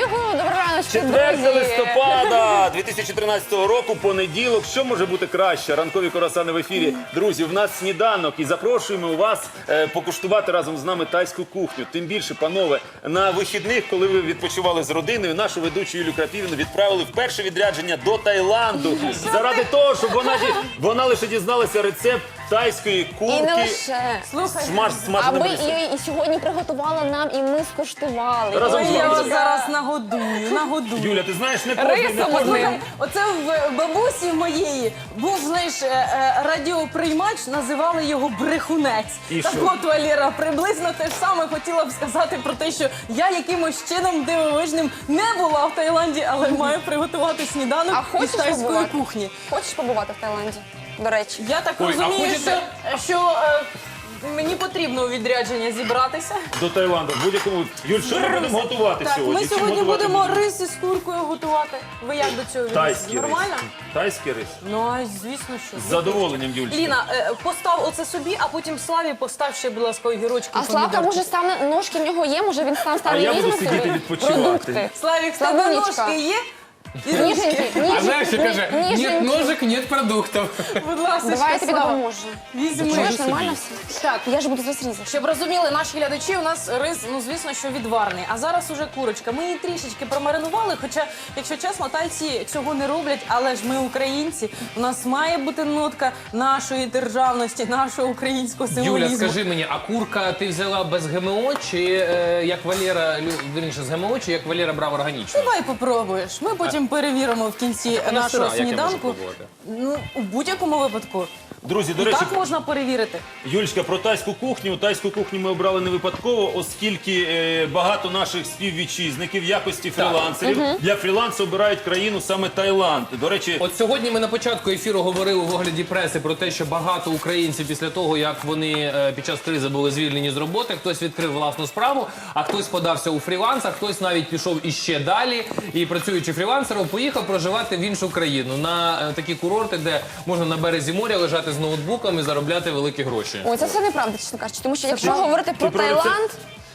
Юху, доброго раночку, 4 друзі. листопада 2013 року, понеділок. Що може бути краще? Ранкові коросани в ефірі. Друзі, в нас сніданок і запрошуємо вас е, покуштувати разом з нами тайську кухню. Тим більше, панове, на вихідних, коли ви відпочивали з родиною, нашу ведучу Юлю Крапівну відправили в перше відрядження до Таїланду. Заради того, щоб вона, ді- вона лише дізналася рецепт тайської І курки. не лише. Слухай, смаж, смаженим Аби рисом. і, і сьогодні приготувала нам, і ми скуштували. Разом Ой, з Ой, я вас зараз нагодую, нагодую. Юля, ти знаєш, не кожен, не Рисом кожен. одним. Оце в бабусі моєї був, знаєш, е, е, радіоприймач, називали його брехунець. І так що? от, Валера, приблизно те ж саме хотіла б сказати про те, що я якимось чином дивовижним не була в Таїланді, але маю приготувати сніданок А із хочеш тайської побувати? кухні. Хочеш побувати в Таїланді? До речі. Я так Ой, а розумію, хочете- що, що е, мені потрібно у відрядження зібратися. До Таїланду. В будь-якому Юль, що ми будемо готувати Так, сьогодні? ми Чим сьогодні готувати будемо рис із куркою готувати. Ви як до цього відноситесь? Тайський Нормально? Тайський рис. Ну, а звісно, що. З задоволенням, Юльчика. Ліна, е, постав оце собі, а потім Славі постав ще, будь ласка, огірочки. А Славка, помідорки. може, стане ножки в нього є, може він сам стане А я візьме буду сидіти відпочивати. продукти. Славік, в тебе Славунечка. ножки є? І Ніженькі? А ніженькі, каже, нет ніженькі. ножек, нет продуктов. Будь ласка, Давай я тобі Слава, допоможу. Візьми. Чуєш, нормально все? Так, Я ж буду розрізати. Щоб розуміли наші глядачі, у нас рис, ну звісно, що відварний. А зараз уже курочка. Ми її трішечки промаринували. Хоча, якщо чесно, тайці цього не роблять, але ж ми українці. У нас має бути нотка нашої державності, нашого українського символізму. Юля, скажи мені, а курка ти взяла без ГМО, чи е, як Валера, лю- вірніше, з ГМО, чи як Валера брав органічно? Давай попробуєш. Ми потім перевіримо в кінці нашого сніданку. Ну, у будь-якому випадку. Друзі, до речі, так можна перевірити. Юльчка, про тайську кухню. Тайську кухню ми обрали не випадково, оскільки е, багато наших співвітчизників в якості фрілансерів для фрілансу обирають країну саме Таїланд. До речі, От сьогодні ми на початку ефіру говорили в огляді преси про те, що багато українців після того, як вони е, під час кризи були звільнені з роботи, хтось відкрив власну справу, а хтось подався у фріланс, а хтось навіть пішов іще далі і працюючи фрілансером, поїхав проживати в іншу країну на е, такі курорти, де можна на березі моря лежати з ноутбуками заробляти великі гроші. Ой, це все неправда, чесно кажучи. Тому що якщо говорити про? Таїланд,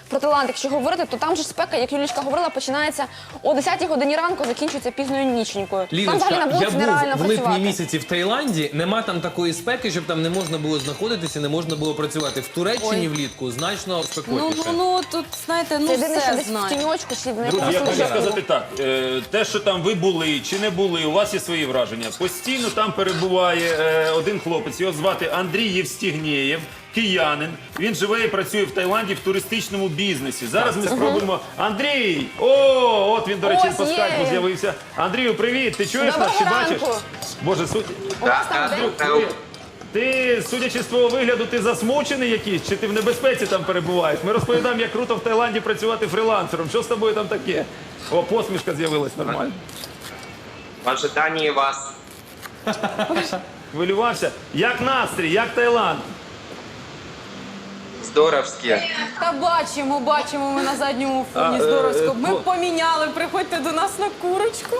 про Таїланд, якщо говорити, то там же спека, як Юлічка говорила, починається о 10-й годині ранку, закінчується пізньою ніченькою. там взагалі на Ліночка, я був в липні працювати. місяці в Таїланді. Нема там такої спеки, щоб там не можна було знаходитися, не можна було працювати. В Туреччині влітку значно Ну, спекотніше. ну, ну тут, знаєте, ну Це єдине, що все десь в знаю. тіньочку чи в Друзі, я хочу лежаку. сказати так: е, те, що там ви були чи не були, у вас є свої враження. Постійно там перебуває е, один хлопець. Його звати Андрій Євстігнєєв, киянин. Він живе і працює в Таїланді в туристичному бізнесі. Зараз ми спробуємо. Андрій! О, от він, до речі, Ось по є скайпу він. з'явився. Андрію, привіт! Ти чуєш нас? Чи бачиш? ранку. Боже, суть. Вас там день? Ти, ти, судячи з твого вигляду, ти засмучений якийсь, чи ти в небезпеці там перебуваєш? Ми розповідаємо, як круто в Таїланді працювати фрілансером. Що з тобою там таке? О, посмішка з'явилась нормально. В ожидании вас. Хвилювався. Як настрій, як Таїланд? Здоровски. Та бачимо, бачимо ми на задньому фоні А, е, здоровсько. е, Ми по- поміняли, приходьте до нас на курочку.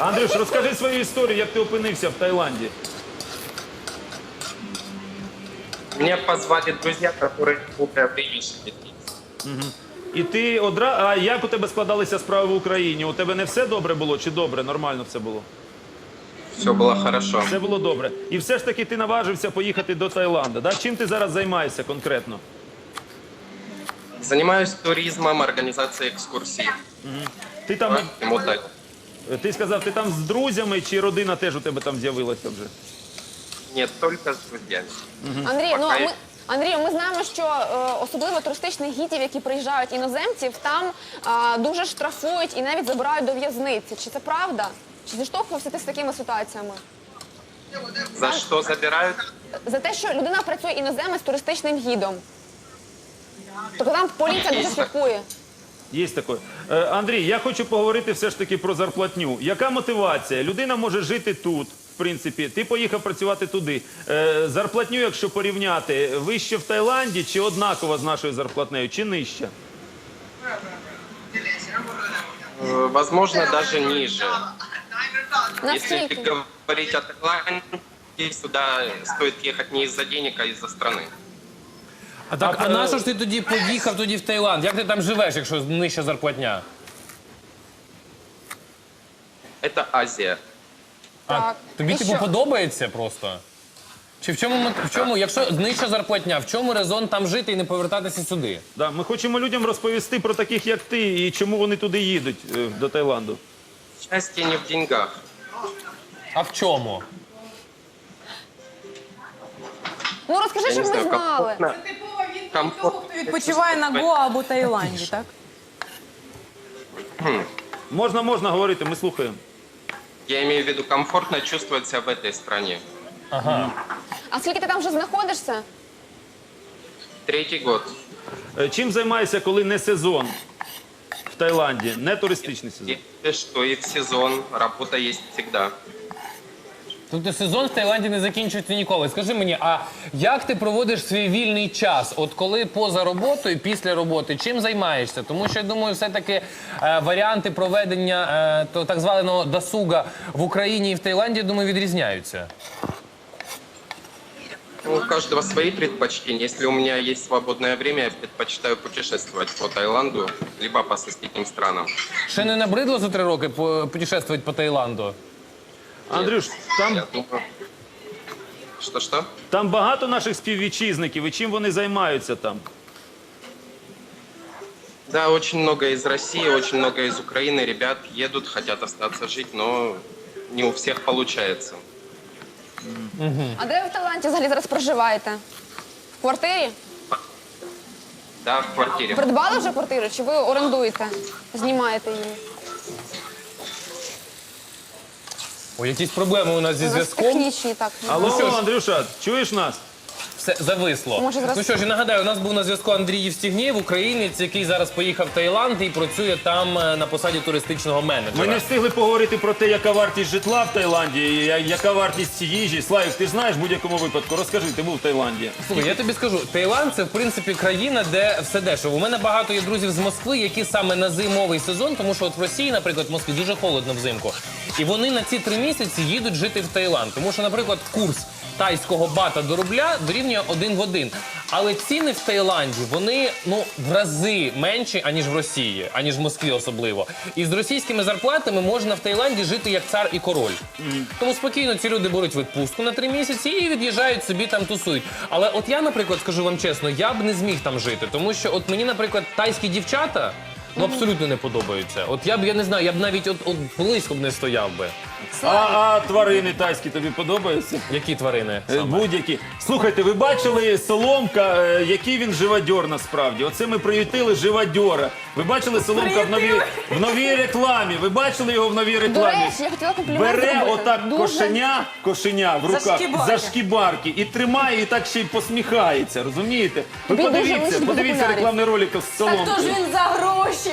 Андрюш, розкажи свою історію, як ти опинився в Таїланді. Меня позвали друзья, которые уже приехали. І ти одра... А як у тебе складалися справи в Україні? У тебе не все добре було чи добре? Нормально все було? Все было хорошо. Все було добре. І все ж таки ти наважився поїхати до Таїланда. Да? Чим ти зараз займаєшся конкретно? Занимаюсь туризмом, организацией экскурсий. Ти там Ему так. ти сказав, ти там з друзями чи родина теж у тебе там з'явилася вже? Нет, только с друзьями. Андрій, ну Пока ми. Андрію, ми знаємо, що е, особливо туристичних гідів, які приїжджають іноземців, там е, дуже штрафують і навіть забирають до в'язниці. Чи це правда? Чи зіштовхувався ти з такими ситуаціями? За что забирают? За те, що людина працює іноземець туристичним гідом. Тобто там поліція дуже слідкує. Є таке. Е, Андрій, я хочу поговорити все ж таки про зарплатню. Яка мотивація? Людина може жити тут. В принципі, ти поїхав працювати туди. Е, зарплатню, якщо порівняти, вище в Таїланді чи однакова з нашою зарплатнею, чи нижча? Э, Возможно, даже ниже. Если говорить о Таиланде, сюда стоит ехать не из-за денег, а из-за страны. А так, А, а на що ж ти тоді поїхав тоді в Таїланд? Як ти там живеш, якщо нижча зарплатня? Это Азия. Так. Тобі І типу що? подобається просто? Чи в чому мет- в чому, якщо нижча зарплатня, в чому резон там жити і не повертатися сюди? Да, ми хочемо людям розповісти про таких, як ти, і чому вони туди їдуть е, до Таїланду. Счастье не в деньгах. А в чому? Ну розкажи, Я щоб ми знаю, знали. комфортно. Комфорт. Хто відпочиває на Гоа або Таїланді, так? Можна, можна говорити, ми слухаємо. Я имею в виду комфортно чувствовать себя в этой стране. А скільки ти там вже знаходишся? Третий год. Е, Чим займаєшся, коли не сезон в Таїланді, не туристичний сезон? И что и в сезон работа есть всегда. Тобто сезон в Таїланді не закінчується ніколи. Скажи мені, а як ти проводиш свій вільний час? От коли поза роботою, після роботи, чим займаєшся? Тому що я думаю, все-таки е, варіанти проведення е, то так званого досуга в Україні і в Таїланді, я думаю, відрізняються. Ну, У каждого свои предпочтения. Если у меня есть свободное время, я предпочитаю путешествовать по Таиланду, либо по соседним странам. Ще не набридло за три роки по- путешествувати по Таїланду? Андрюш, там, Я думаю... Что-что? там багато наших співвітчизників, і чим вони займаються там? Да, очень много из России, очень много из Украины. Ребят едут, хотят остаться жить, но не у всех получается. А де ви в Таїланді взагалі зараз проживаєте? В квартирі? Да, в квартирі. Придбали вже квартиру чи ви орендуєте? Знімаєте її? О, якісь проблеми у нас зі зв'язком. технічні, так. Алло. Андрюша, чуєш нас? Все зависло. Може, зараз- Ну що ж, нагадаю, у нас був на зв'язку Андрій Євстігнєв, українець, який зараз поїхав в Таїланд і працює там е, на посаді туристичного менеджера. Ми не встигли поговорити про те, яка вартість житла в Таїланді, і я- яка вартість їжі. Славік, ти знаєш в будь-якому випадку. Розкажи, ти був в Таїланді. Слухай, я тобі скажу, Таїланд це в принципі країна, де все дешево. У мене багато є друзів з Москви, які саме на зимовий сезон, тому що от в Росії, наприклад, в Москві дуже холодно взимку. І вони на ці три місяці їдуть жити в Таїланд. Тому що, наприклад, курс тайського бата до рубля дорівнює один в один. Але ціни в Таїланді вони ну в рази менші, аніж в Росії, аніж в Москві особливо. І з російськими зарплатами можна в Таїланді жити як цар і король. Тому спокійно ці люди беруть відпустку на три місяці і від'їжджають собі там тусують. Але от я, наприклад, скажу вам чесно, я б не зміг там жити, тому що от мені, наприклад, тайські дівчата. Ну, абсолютно не подобаються. От я б я не знаю, я б навіть от, от близько б не стояв би. А, а тварини тайські тобі подобаються? Які тварини? Е, Будь-які. Слухайте, ви бачили Соломка, е, який він живодьор насправді? Оце ми приютили живодьора. Ви бачили Соломка в новій, в новій рекламі? Ви бачили його в новій До рекламі? речі, я хотіла комплімент Бере зробити. отак Дуже. кошеня, кошеня в руках шкібарки. за шкібарки і тримає, і так ще й посміхається. Розумієте? Ви дуже подивіться, личить подивіться рекламний ролик з Так хто ж Соломкою. він за гроші?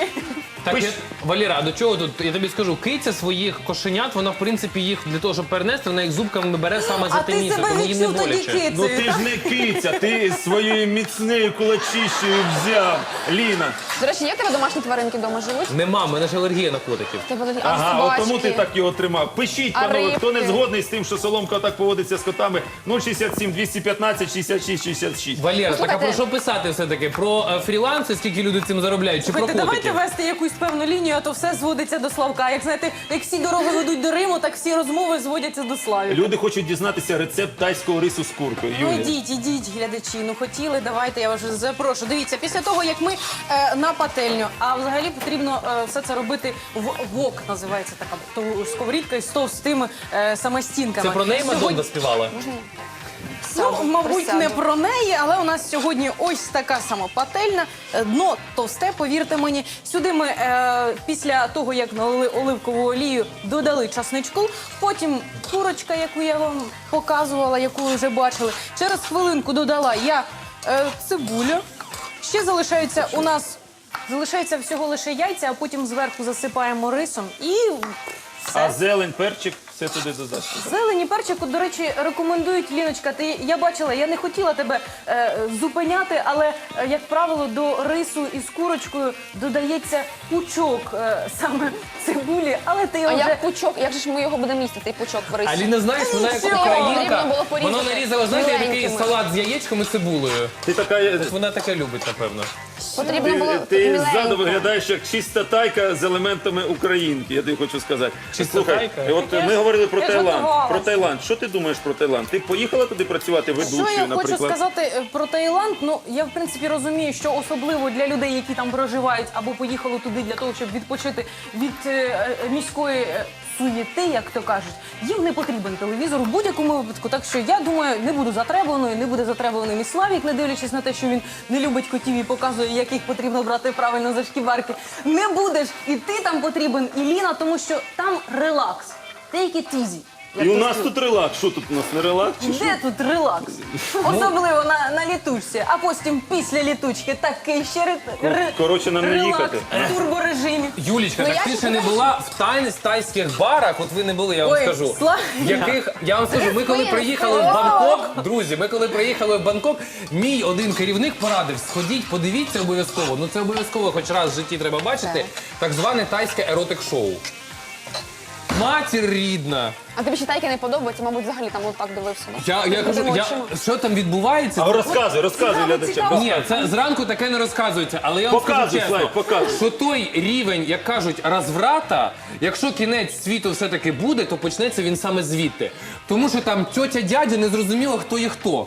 Так, Ви я, Валіра, а до чого тут? Я тобі скажу, киця своїх кошенят, вона в принципі їх для того, щоб перенести, вона їх зубками бере саме за А те ти місце, себе тому їм не відчув тоді боляче. Ну ти ж не киця, ти своєю міцною кулачищею взяв. Ліна. До речі, є в тебе домашні тваринки вдома живуть? Нема, в мене ж алергія на котиків. Тебе великі- а Ага, от собачки? тому ти так його тримав. Пишіть, А панове, хто не рибки? згодний з тим, що Соломка так поводиться з котами. 067 215 66 66. Валера, так а Слухайте. про що писати все-таки? Про е, фріланси, скільки люди цим заробляють, чи Слухайте, про давайте вести якусь певну лінію, а то все зводиться до Славка. Як знаєте, як всі дороги ведуть до Риму, так всі розмови зводяться до Славі. Люди хочуть дізнатися рецепт тайського рису з куркою. Ну Юлія. ідіть, ідіть, глядачі. Ну хотіли, давайте я вас запрошую. Дивіться, після того як ми е, на пательню, а взагалі потрібно е, все це робити в вок, називається така ту- сковорідка з товстими е, самостінками. Це про неї Сьогодні- Мадонна Ну, мабуть, Присяду. не про неї, але у нас сьогодні ось така сама пательня. Е, Дно товсте, повірте мені. Сюди ми е, після того, як налили оливкову олію, додали часничку. Потім курочка, яку я вам показувала, яку ви вже бачили. Через хвилинку додала я е, цибулю. Ще залишаються у нас. Залишається всього лише яйця, а потім зверху засипаємо рисом і все. А зелень, перчик, все туди додати. Зелені перчику, до речі, рекомендують Ліночка. Ти я бачила, я не хотіла тебе е, зупиняти, але е, як правило, до рису із курочкою додається пучок е, саме цибулі, але ти А його вже як пучок, як же ж ми його будемо їсти, цей пучок в рисі? Аліна, знаєш, вона як Нічого, українка, було порізати вона нарізала, знаєте, такий міленькими. салат з яєчком і цибулею. Ти така. е, Вона таке любить, напевно. Потрібно Ти, було ти міленько. ззаду виглядаєш як чиста тайка з елементами українки, я тобі хочу сказати. Чиста Слухай, тайка? от ми говорили про я ж Таїланд. готувалась. Про Таїланд. Що ти думаєш про Таїланд? Ти поїхала туди працювати ведучою, Що я наприклад? хочу сказати е, про Таїланд? Ну я в принципі розумію, що особливо для людей, які там проживають або поїхали туди для того, щоб відпочити від е, е, міської е, суєти, як то кажуть, їм не потрібен телевізор у будь-якому випадку. Так що я думаю, не буду затребуваною, не буде затребуваним і Славік, не дивлячись на те, що він не любить котів і показує, як їх потрібно брати правильно за шкібарки. Не будеш і ти там потрібен, і Ліна, тому що там релакс. Easy. як І у нас тут релакс. Що тут у нас не релакс? Чи що? Де тут релакс? Особливо на, на літучці, а потім після літучки такий ще ри, ри- коротше, нам не релакс їхати. в турборежимі. Юлічка, Ну, так ти ще не була в тайних тайських барах. От ви не були, я вам Ой, скажу. Слава- яких я вам скажу, ми коли приїхали в Бангкок, друзі, ми коли приїхали в Бангкок, мій один керівник порадив, сходіть, подивіться обов'язково. Ну це обов'язково, хоч раз в житті треба бачити. Так зване тайське еротик-шоу. Матір рідна. А тобі ще тайки не подобається, мабуть, взагалі там отак дивився. да? Я, я кажу, Такими я, очима. що там відбувається? А розказуй, розказуй Цікаво, глядачам. цікаво. Ні, це зранку таке не розказується, але я вам Показуй, скажу чесно, Слайд, показуй. що той рівень, як кажуть, розврата, якщо кінець світу все-таки буде, то почнеться він саме звідти. Тому що там тьотя дядя не зрозуміло, хто є хто.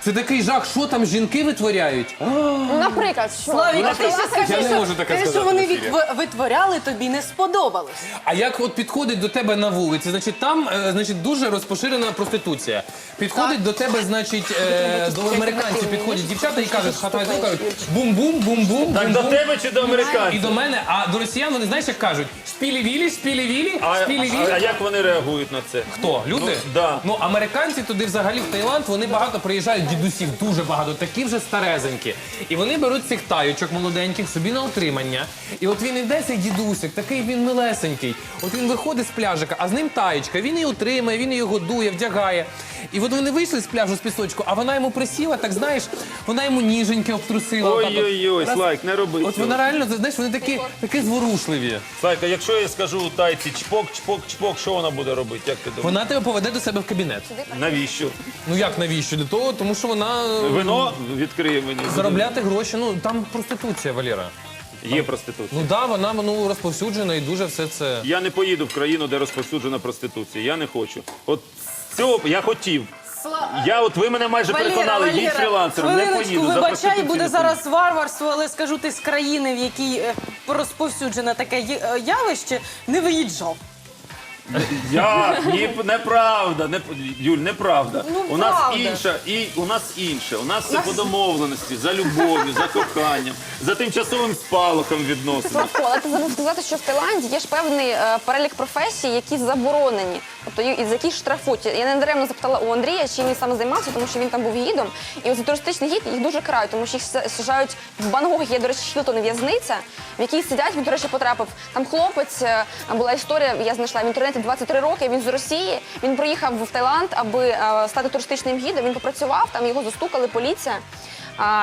Це такий жах, що там жінки витворяють. Ну, наприклад, що? Славік, Ну, ти ще скажи, Я не що можу таке те, сказати що вони в ефірі. відв- витворяли, тобі не сподобалось. А як от підходить до тебе на вулиці, значить там е, значить, дуже розпоширена проституція. Підходить до тебе, значить, е, до американців підходять дівчата і кажуть, хапай кажуть бум-бум, бум-бум, Так до бум-бум. тебе чи до І американців? до мене, а до росіян вони знаєш, як кажуть, шпілі-вілі, шпілі-вілі, А, а, а як вони реагують на це? Хто? Люди? Ну, да. ну американці туди взагалі в Таїланд, вони багато приїжджають дідусів, дуже багато, такі вже старезенькі. І вони беруть цих таючок молоденьких собі на отримання. І от він іде цей дідусик, такий він милесенький. От він виходить з пляжика, а з ним таєчка. Він її утримує, він її годує, вдягає. І от вони вийшли з пляжу з пісочку, а вона йому присіла, так знаєш, вона йому ніженьки обтрусила. отак от. Ой-ой-ой, Раз- Слайк, не роби От цього. вона реально, знаєш, вони такі, такі зворушливі. Слайк, а якщо я скажу тайці чпок, чпок, чпок, що вона буде робити? Як ти думаєш? Вона тебе поведе до себе в кабінет. Навіщо? Ну як навіщо? Для того, тому що вона е, Вино відкриє мені. заробляти гроші. Ну там проституція, Валера. Є проституція. Ну да, вона ну, розповсюджена і дуже все це. Я не поїду в країну, де розповсюджена проституція. Я не хочу. От з цього б я хотів. Я от ви мене майже переконали, їдь фрілансером, не хвилиночку, поїду. За вибачай, буде не зараз варварство, але скажу, ти з країни, в якій е, розповсюджене таке є- е, явище, не виїжджав. Я ні, неправда, не Юль, неправда. Ну, у нас правда. інша, і у нас інше. У нас все по домовленості, за любов'ю, за коханням, за тимчасовим спалахом відносин. Славко, але ти забув сказати, що в Таїланді є ж певний е, перелік професій, які заборонені, тобто і- із яких штрафують. Я не даремно запитала у Андрія, чим він саме займався, тому що він там був гідом. І ось туристичний гід їх дуже карають, тому що їх с- саджають в Бангкокі, є, до речі, Хілтон в'язниця, в якій сидять, він, до речі, потрапив. Там хлопець, е, була історія, я знайшла в інтернеті 23 роки, він з Росії, він приїхав в Таїланд, аби е, стати туристичним гідом, він попрацював, там його застукали поліція.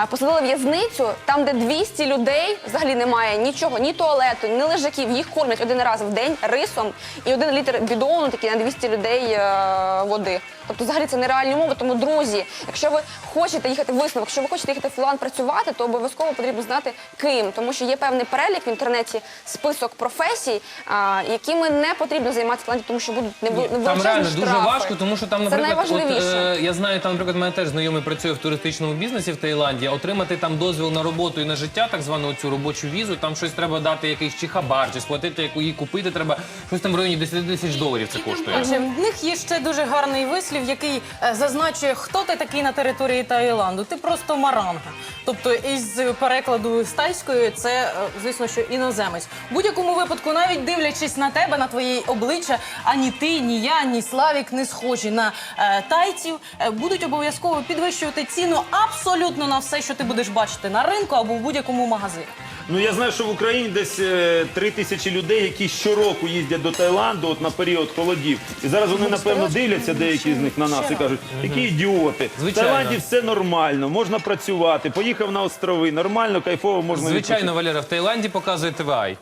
Посадили в'язницю, там, де 200 людей, взагалі немає нічого, ні туалету, ні лежаків. Їх кормять один раз в день рисом і один літр бідону такий на 200 людей е, води. Тобто, взагалі це нереальні умови. Тому, друзі, якщо ви хочете їхати в висновок, якщо ви хочете їхати в Філанд працювати, то обов'язково потрібно знати ким, тому що є певний перелік в інтернеті, список професій, а, якими не потрібно займатися в Філанді, тому що будуть не Там реально дуже важко, тому що там, Це наприклад, от, найважливіше. е, я знаю, там, наприклад, мене теж знайомий працює в туристичному бізнесі в Таїланді. Отримати там дозвіл на роботу і на життя, так звану цю робочу візу. Там щось треба дати, якийсь чи хабар, чи сплатити, яку її купити. Треба щось там в районі 10 тисяч доларів. Це коштує. Отже, в них є ще дуже гарний вислів, який е, зазначує, хто ти такий на території Таїланду. Ти просто маранга. Тобто, із перекладу з тайської це, е, звісно, що іноземець. В будь-якому випадку, навіть дивлячись на тебе, на твоє обличчя, ані ти, ні я, ні Славік не схожі на е, тайців, е, будуть обов'язково підвищувати ціну абсолютно на все, що ти будеш бачити на ринку або в будь-якому магазині. Ну я знаю, що в Україні десь е, три тисячі людей, які щороку їздять до Таїланду от на період холодів. І зараз вони напевно дивляться деякі з них на нас і кажуть, які ідіоти. В Звичайно. Таїланді все нормально, можна працювати. Поїхав на острови, нормально, кайфово можна Звичайно, Валера, в Таїланді показує ТВАЙ.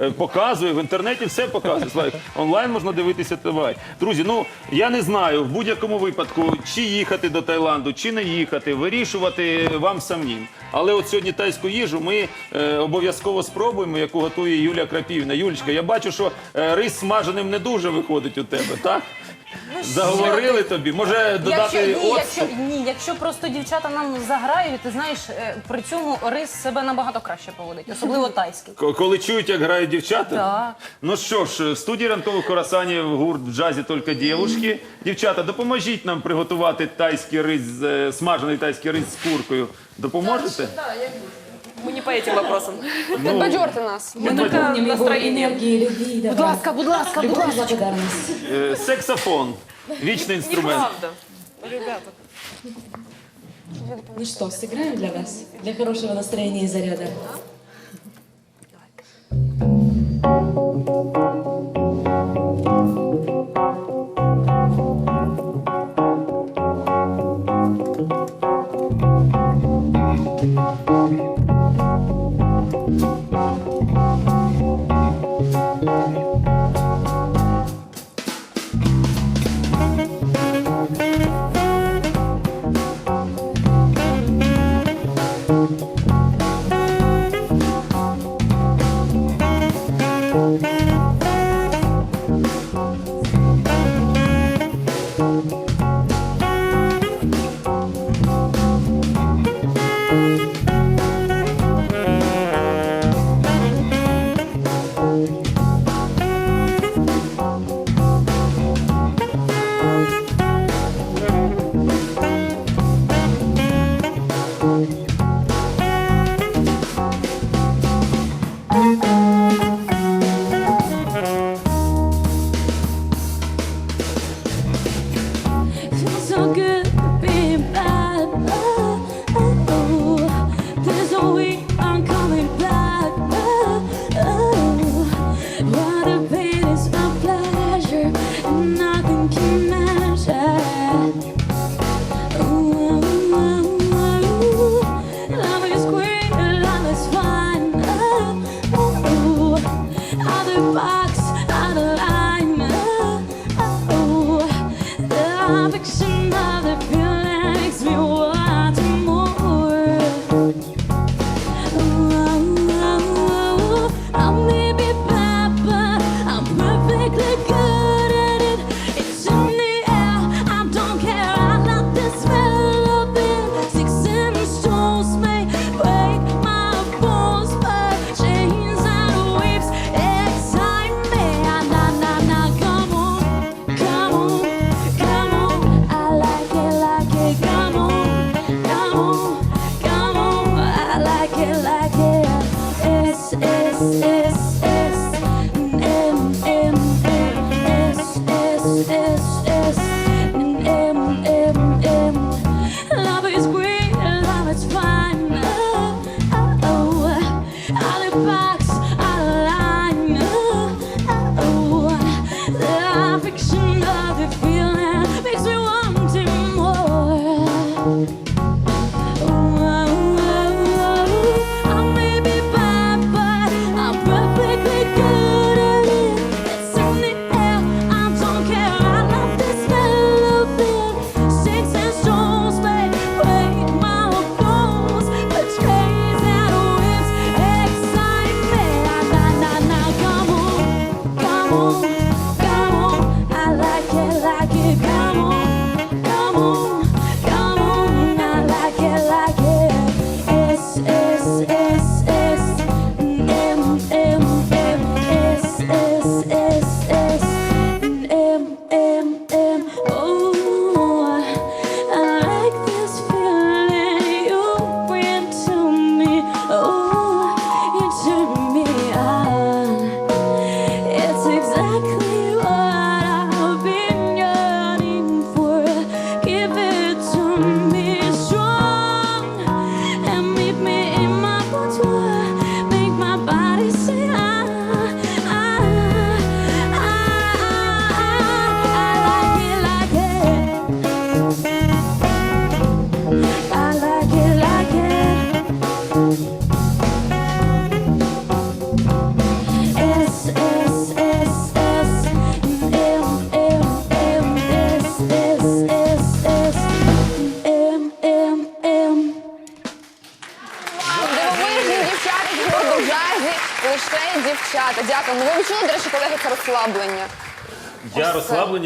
Е, показує, в інтернеті все показує. Слайк. Онлайн можна дивитися давай. Друзі, ну я не знаю, в будь-якому випадку, чи їхати до Таїланду, чи не їхати, вирішувати вам самим. Але от сьогодні тайську їжу ми е, обов'язково спробуємо, яку готує Юлія Крапівна. Юлічка, я бачу, що е, рис смаженим не дуже виходить у тебе, так? Заговорили тобі. Може додати Якщо, ні, оцту? якщо, ні, якщо просто дівчата нам заграють, ти знаєш, е, при цьому рис себе набагато краще поводить, особливо тайський. К- Коли чують, як грають дівчата? Так. Ну що ж, в студії ранкових корасанів гурт в джазі тільки дівушки. Дівчата, допоможіть нам приготувати тайський рис, з- е, смажений тайський рис з куркою. Допоможете? Мы не по этим вопросам. Підбадьорте нас. Мы только Помним его настроение. энергии, любви, Будь добра. ласка, будь ласка, будь Любовь и ласка. благодарность. Е, Саксофон. Вічний інструмент. Неправда. Ребята. Ну что, сыграем для вас? Для хорошего настроения и заряда.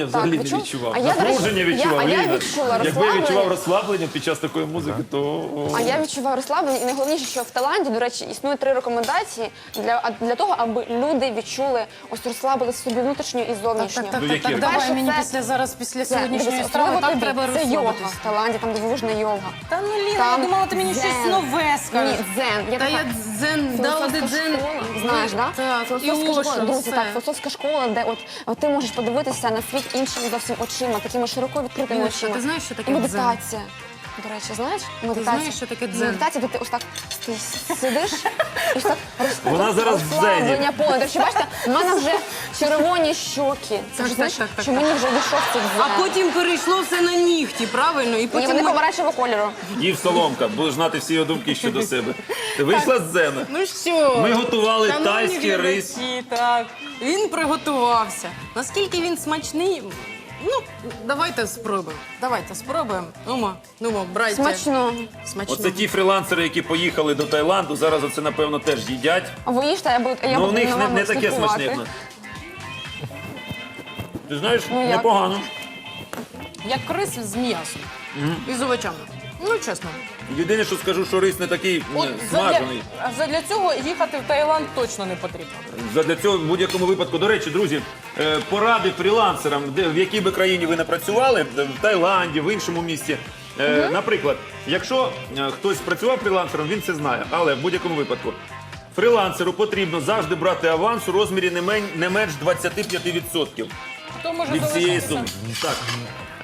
Розслаблення взагалі Так, не відчув? відчував. А я, до речі, Напруження я- відчував. а я Ліна. відчула Якби я відчував розслаблення під час такої музики, то А я відчуваю розслаблення, і найголовніше, що в Таїланді, до речі, існує три рекомендації для, а- для того, аби люди відчули ось розслабили собі внутрішньо і зовнішньо. Так, так, Ну, так, які? так, давай Перше, мені це- після зараз, після Це, сьогоднішньої дивись, страви, особливо так тобі. треба Це йога розслабитись. в Таїланді, там дивовижна йога. Та ну Ліна, Там я думала, ти мені щось нове скажеш. Ні, дзен. Я Та така я дзен, да, філософська от дзен. школа. Знаєш, да? Так, і Філософська Оша, школа, друзі, все. так, філософська школа, де от, от ти можеш подивитися на світ іншими зовсім очима, такими широко відкритими Юлечка, очима. ти знаєш, що таке дзен? медитація. До речі, знаєш? Медитація. знаєш, що таке дзен? Медитація, де ти ось так ти сидиш і ось так роз- Вона зараз в дзені. розслаблення повне. До речі, бачите, в мене вже червоні щоки. Це ж знаєш, так, так, що так. мені вже вийшов цей дзен. А потім перейшло все на нігті, правильно? І І потім вони ми- помаранчевого кольору. їв соломка, будеш знати всі його думки щодо себе. Ти Вийшла з дзена. Ну що? Ми готували Шановні тайський рис. глядачі, Так, він приготувався. Наскільки він смачний? Ну, давайте спробуємо. Давайте спробуємо. Нумо, нумо, брайте. Смачно. Смачно. Оце ті фрілансери, які поїхали до Таїланду, зараз оце напевно теж їдять. А ви їжте, я буду я Ну у них не, не таке смачне, як нас. Ти знаєш, Ну, як? непогано. Як рис з м'ясом. І з овочами. Ну, чесно. Єдине, що скажу, що рис не такий От м, задля, смажений. задля цього їхати в Таїланд точно не потрібно. Задля цього в будь-якому випадку. До речі, друзі, е, поради фрілансерам, де в якій би країні ви не працювали, де- в Таїланді, в іншому місті. Е, Наприклад, якщо е, хтось працював фрілансером, він це знає. Але в будь-якому випадку фрілансеру потрібно завжди брати аванс у розмірі не, мен- не менш 25% Хто може від цієї суми. Так.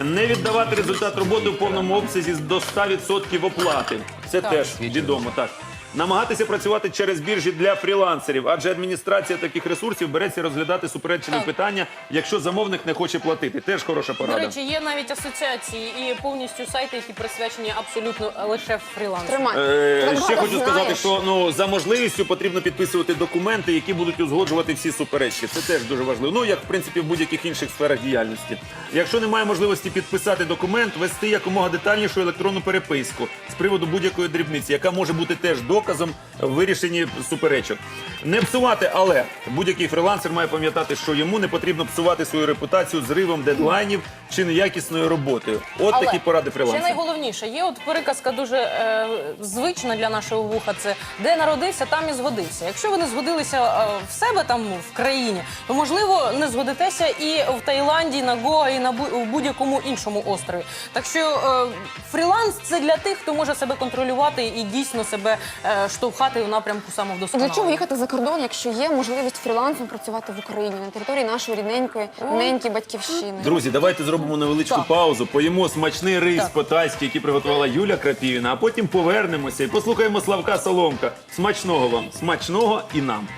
Не віддавати результат роботи в повному обсязі до 100% оплати. Це теж відомо. Так. Намагатися працювати через біржі для фрілансерів, адже адміністрація таких ресурсів береться розглядати суперечливі питання, якщо замовник не хоче платити. Теж хороша До речі, є навіть асоціації і повністю сайти, які присвячені абсолютно лише фрілансу. Тримай. Е, Так ще багато хочу знаєш. сказати, що ну за можливістю потрібно підписувати документи, які будуть узгоджувати всі суперечки. Це теж дуже важливо. Ну як в принципі в будь-яких інших сферах діяльності. Якщо немає можливості підписати документ, вести якомога детальнішу електронну переписку з приводу будь-якої дрібниці, яка може бути теж доказом в вирішенні суперечок. Не псувати, але будь-який фрилансер має пам'ятати, що йому не потрібно псувати свою репутацію зривом дедлайнів чи неякісною роботою. От Але такі поради Ще фрилансера. найголовніше, є от приказка дуже е, звична для нашого вуха. Це де народився, там і згодився. Якщо ви не згодилися е, в себе там в країні, то можливо не згодитеся і в Таїланді, на Гоа, і на бу- в будь-якому іншому острові. Так що е, фріланс це для тих, хто може себе контролювати і дійсно себе е, штовхати у напрямку Для чого їхати за кордон, якщо є можливість фрілансом працювати в Україні на території нашої рідненької, ненької батьківщини? Друзі, давайте зробимо невеличку Так. паузу, поїмо смачний рис по-тайськи, який приготувала Юля Крапівіна, а потім повернемося і послухаємо Славка Соломка. Смачного вам, смачного і нам.